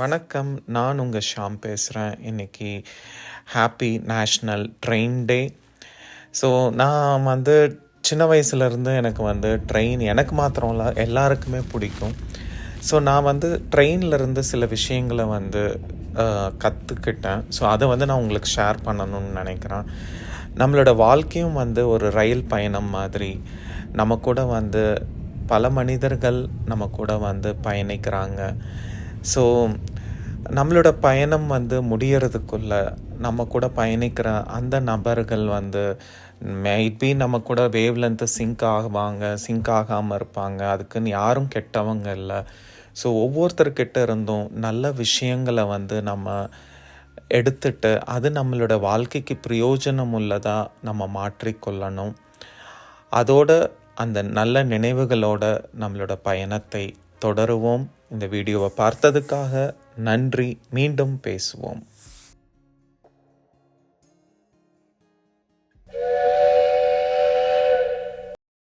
வணக்கம். நான் உங்கள் ஷாம் பேசுகிறேன் இன்னைக்கு happy national train day so நான் வந்து சின்ன வயசுலேருந்து எனக்கு வந்து ட்ரெயின் எனக்கு மாத்திரம் இல்லை எல்லாருக்குமே பிடிக்கும். ஸோ நான் வந்து ட்ரெயின்லேருந்து சில விஷயங்களை வந்து கற்றுக்கிட்டேன் ஸோ அதை வந்து நான் உங்களுக்கு ஷேர் பண்ணணும்னு நினைக்கிறேன். நம்மளோட வாழ்க்கையும் வந்து ஒரு ரயில் பயணம் மாதிரி. நம்ம கூட வந்து பல மனிதர்கள் நம்ம கூட வந்து பயணிக்கிறாங்க. ஸோ நம்மளோட பயணம் வந்து முடியறதுக்குள்ள நம்ம கூட பயணிக்கிற அந்த நபர்கள் வந்து மேபி நம்ம கூட வேவ் லென்த்து சிங்க் ஆகுவாங்க சிங்க் ஆகாமல் இருப்பாங்க. அதுக்குன்னு யாரும் கெட்டவங்க இல்லை. ஸோ ஒவ்வொருத்தர்கிட்ட இருந்தும் நல்ல விஷயங்களை வந்து நம்ம எடுத்துட்டு அது நம்மளோட வாழ்க்கைக்கு பிரயோஜனம் உள்ளதாக நம்ம மாற்றிக்கொள்ளணும். அதோட அந்த நல்ல நினைவுகளோட நம்மளோட பயணத்தை தொடருவோம். இந்த வீடியோவை பார்த்ததுக்காக நன்றி. மீண்டும் பேசுவோம்.